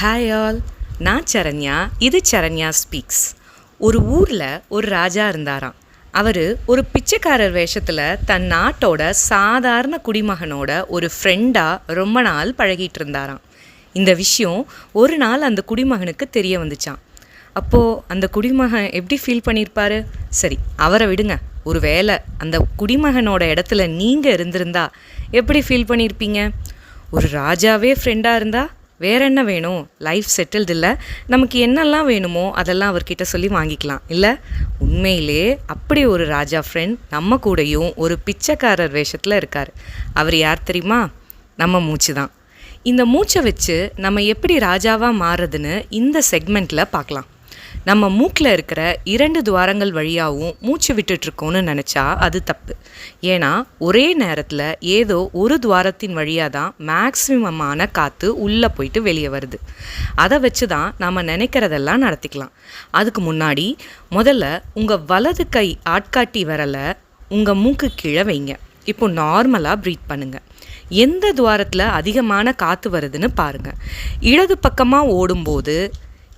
Hi all நான் சரண்யா. இது Saranya speaks ஒரு ஊரில் ஒரு ராஜா இருந்தாராம். அவர் ஒரு பிச்சைக்காரர் வேஷத்தில் தன் நாட்டோட சாதாரண குடிமகனோட ஒரு ஃப்ரெண்டாக ரொம்ப நாள் பழகிட்டு இருந்தாராம். இந்த விஷயம் ஒரு நாள் அந்த குடிமகனுக்கு தெரிய வந்துச்சான் அப்போது அந்த குடிமகன் எப்படி ஃபீல் பண்ணியிருப்பாரு சரி அவரை விடுங்க. ஒரு வேளை அந்த குடிமகனோட இடத்துல நீங்கள் இருந்திருந்தா எப்படி ஃபீல் பண்ணியிருப்பீங்க ஒரு ராஜாவே ஃப்ரெண்டாக இருந்தால் வேற என்ன வேணும்? லைஃப் செட்டில்டு இல்லை. நமக்கு என்னெல்லாம் வேணுமோ அதெல்லாம் அவர்கிட்ட சொல்லி வாங்கிக்கலாம். இல்லை? உண்மையிலே அப்படி ஒரு ராஜா ஃப்ரெண்ட் நம்ம கூடயும் ஒரு பிச்சைக்காரர் வேஷத்தில் இருக்கார். அவர் யார் தெரியுமா? நம்ம மூச்சு தான். இந்த மூச்சை வச்சு நம்ம எப்படி ராஜாவாக மாறுறதுன்னு இந்த செக்மெண்ட்டில் பார்க்கலாம். நம்ம மூக்கில் இருக்கிற இரண்டு துவாரங்கள் வழியாகவும் மூச்சு விட்டுட்ருக்கோன்னு நினச்சா அது தப்பு. ஏன்னா ஒரே நேரத்தில் ஏதோ ஒரு துவாரத்தின் வழியாக தான் மேக்ஸிமமான காற்று உள்ளே போயிட்டு வெளியே வருது. அதை வச்சு தான் நாம் நினைக்கிறதெல்லாம் நடத்திக்கலாம். அதுக்கு முன்னாடி முதல்ல உங்கள் வலது கை ஆட்காட்டி வரலை உங்கள் மூக்கு கீழே வைங்க. இப்போ நார்மலாக ப்ரீத் பண்ணுங்கள் எந்த துவாரத்தில் அதிகமான காற்று வருதுன்னு பாருங்கள் இடது பக்கமாக ஓடும்போது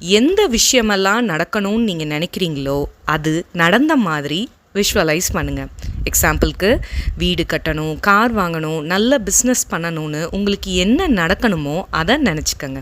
எந்த விஷயமெல்லாம் நடக்கணும்னு நீங்கள் நினைக்கிறீங்களோ அது நடந்த மாதிரி விஷுவலைஸ் பண்ணுங்கள் எக்ஸாம்பிளுக்கு வீடு கட்டணும் கார் வாங்கணும் நல்ல பிஸ்னஸ் பண்ணணும்னு உங்களுக்கு என்ன நடக்கணுமோ அதை நினச்சிக்கோங்க.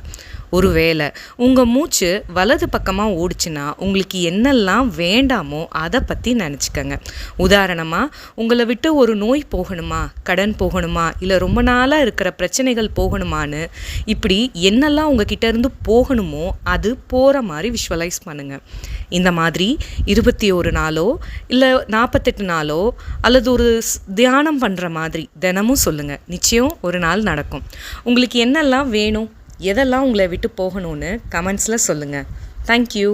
ஒருவேளை உங்கள் மூச்சு வலது பக்கமாக ஓடிச்சுன்னா உங்களுக்கு என்னெல்லாம் வேண்டாமோ அதை பற்றி நினச்சிக்கோங்க. உதாரணமாக உங்களை விட்டு ஒரு நோய் போகணுமா கடன் போகணுமா இல்லை ரொம்ப நாளாக இருக்கிற பிரச்சனைகள் போகணுமான்னு இப்படி என்னெல்லாம் உங்ககிட்ட இருந்து போகணுமோ அது போகிற மாதிரி விஷுவலைஸ் பண்ணுங்கள் இந்த மாதிரி இருபத்தி ஒரு நாளோ இல்லை நாற்பத்தெட்டு நாளோ அல்லது ஒரு ஸ்- தியானம் பண்ணுற மாதிரி தினமும் சொல்லுங்கள் நிச்சயம் ஒரு நாள் நடக்கும். உங்களுக்கு என்னெல்லாம் வேணும்? எதெல்லாம் உங்களை விட்டு போகணும்னு கமெண்ட்ஸில் சொல்லுங்கள் தேங்க்யூ